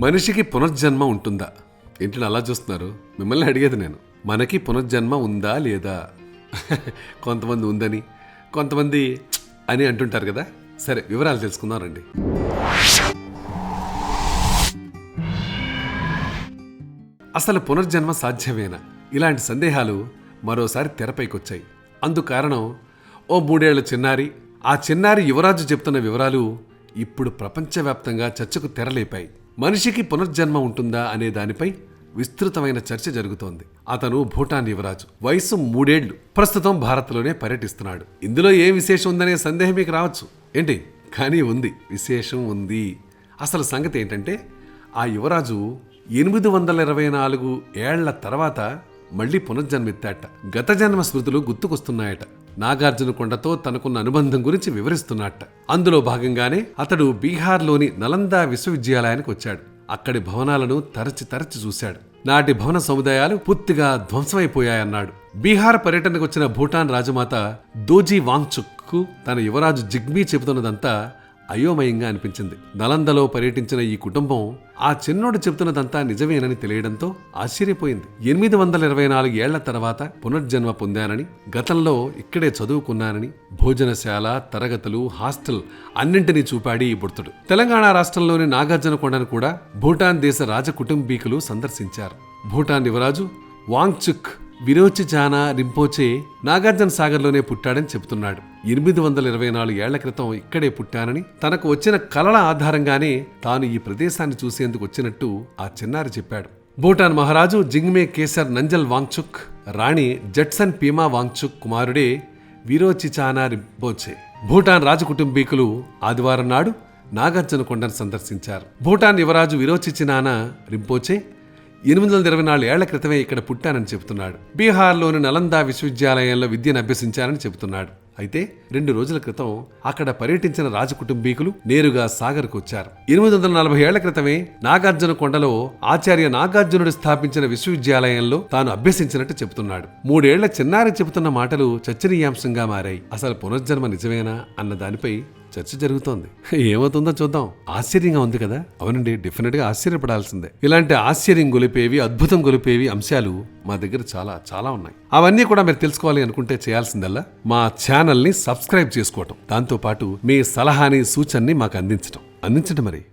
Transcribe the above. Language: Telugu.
మనిషికి పునర్జన్మ ఉంటుందా? ఏంటి అలా చూస్తున్నారు? మిమ్మల్ని అడిగేది నేను. మనకి పునర్జన్మ ఉందా లేదా? కొంతమంది ఉందని కొంతమంది అని అంటుంటారు కదా? సరే వివరాలు తెలుసుకుందాం రండి. అసలు పునర్జన్మ సాధ్యమేనా? ఇలాంటి సందేహాలు మరోసారి తెరపైకొచ్చాయి. వచ్చాయి అందుకారణం ఓ మూడేళ్ళ చిన్నారి ఆ చిన్నారి యువరాజు చెప్తున్న వివరాలు ఇప్పుడు ప్రపంచవ్యాప్తంగా చర్చకు తెరలేపాయి. మనిషికి పునర్జన్మ ఉంటుందా అనే దానిపై విస్తృతమైన చర్చ జరుగుతోంది. అతను భూటాన్ యువరాజు. వయసు మూడేళ్ళు. ప్రస్తుతం భారత్లోనే పర్యటిస్తున్నాడు. ఇందులో ఏం విశేషం ఉందనే సందేహం మీకు రావచ్చు. ఏంటి? కానీ ఉంది. విశేషం ఉంది. అసలు సంగతి ఏంటంటే ఆ యువరాజు ఎనిమిది వందల ఇరవై నాలుగు ఏళ్ళ తర్వాత మళ్ళీ పునర్జన్మెత్తాట. గత జన్మ స్మృతులు గుర్తుకొస్తున్నాయట. నాగార్జున కొండతో తనకున్న అనుబంధం గురించి వివరిస్తున్నట్ట. అందులో భాగంగానే అతడు బీహార్లోని నలందా విశ్వవిద్యాలయానికి వచ్చాడు. అక్కడి భవనాలను తరచి తరచి చూశాడు. నాటి భవన సముదాయాలు పూర్తిగా ధ్వంసమైపోయాయన్నాడు. బీహార్ పర్యటనకు వచ్చిన భూటాన్ రాజమాత దోజీ వాంగ్చుక్కు తన యువరాజు జిగ్మీ చెబుతున్నదంతా అయోమయంగా అనిపించింది. నలందలో పర్యటించిన ఈ కుటుంబం ఆ చిన్నోడు చెబుతున్నదంతా నిజమేనని తెలియడంతో ఆశ్చర్యపోయింది. ఎనిమిది వందల ఇరవై నాలుగు ఏళ్ళ తర్వాత పునర్జన్మ పొందానని గతంలో ఇక్కడే చదువుకున్నానని భోజనశాల తరగతులు హాస్టల్ అన్నింటినీ చూపాడి ఈ బుర్తుడు తెలంగాణ రాష్ట్రంలోని నాగార్జునకొండను కూడా భూటాన్ దేశ రాజ కుటుంబీకులు సందర్శించారు. భూటాన్ యువరాజు వాంగ్చుక్ విరోచి జానా రింపోచే నాగార్జున సాగర్లోనే పుట్టాడని చెబుతున్నాడు. ఎనిమిది వందల ఇరవై నాలుగు ఏళ్ళ క్రితం ఇక్కడే పుట్టానని తనకు వచ్చిన కలల ఆధారంగానే తాను ఈ ప్రదేశాన్ని చూసేందుకు వచ్చినట్టు ఆ చిన్నారి చెప్పాడు. భూటాన్ మహారాజు జింగ్మే కేసర్ నంజల్ వాంగ్చుక్ రాణి జట్సన్ పీమా వాంగ్చుక్ కుమారుడే విరోచిచానా రింపోచే. భూటాన్ రాజకుటుంబీకులు ఆదివారం నాడు నాగార్జున కొండను సందర్శించారు. భూటాన్ యువరాజు విరోచిచినానా రింపోచే ఎనిమిది వందల ఇరవై నాలుగు ఏళ్ళ క్రితమే ఇక్కడ పుట్టానని చెబుతున్నాడు. బీహార్లోని నలందా విశ్వవిద్యాలయంలో విద్యను అభ్యసించానని చెబుతున్నాడు. అయితే రెండు రోజుల క్రితం అక్కడ పర్యటించిన రాజకుటుంబీకులు నేరుగా సాగర్కు వచ్చారు. ఎనిమిది వందల నలభై ఏళ్ళ క్రితమే నాగార్జున కొండలో ఆచార్య నాగార్జునుడు స్థాపించిన విశ్వవిద్యాలయంలో తాను అభ్యసించినట్టు చెబుతున్నాడు. మూడేళ్ళ చిన్నారి చెబుతున్న మాటలు చర్చనీయాంశంగా మారాయి. అసలు పునర్జన్మ నిజమేనా అన్న దానిపై చర్చ జరుగుతోంది. ఏమవుతుందో చూద్దాం. ఆశ్చర్యంగా ఉంది కదా. అవునండి డెఫినెట్గా ఆశ్చర్యపడాల్సిందే. ఇలాంటి ఆశ్చర్యం గొలిపేవి అద్భుతం గొలిపేవి అంశాలు మా దగ్గర చాలా చాలా ఉన్నాయి. అవన్నీ కూడా మీరు తెలుసుకోవాలి అనుకుంటే చేయాల్సిందల్లా మా ఛానల్ని సబ్స్క్రైబ్ చేసుకోవటం. దాంతోపాటు మీ సలహాని సూచనని మాకు అందించటం. అందించటం మరి.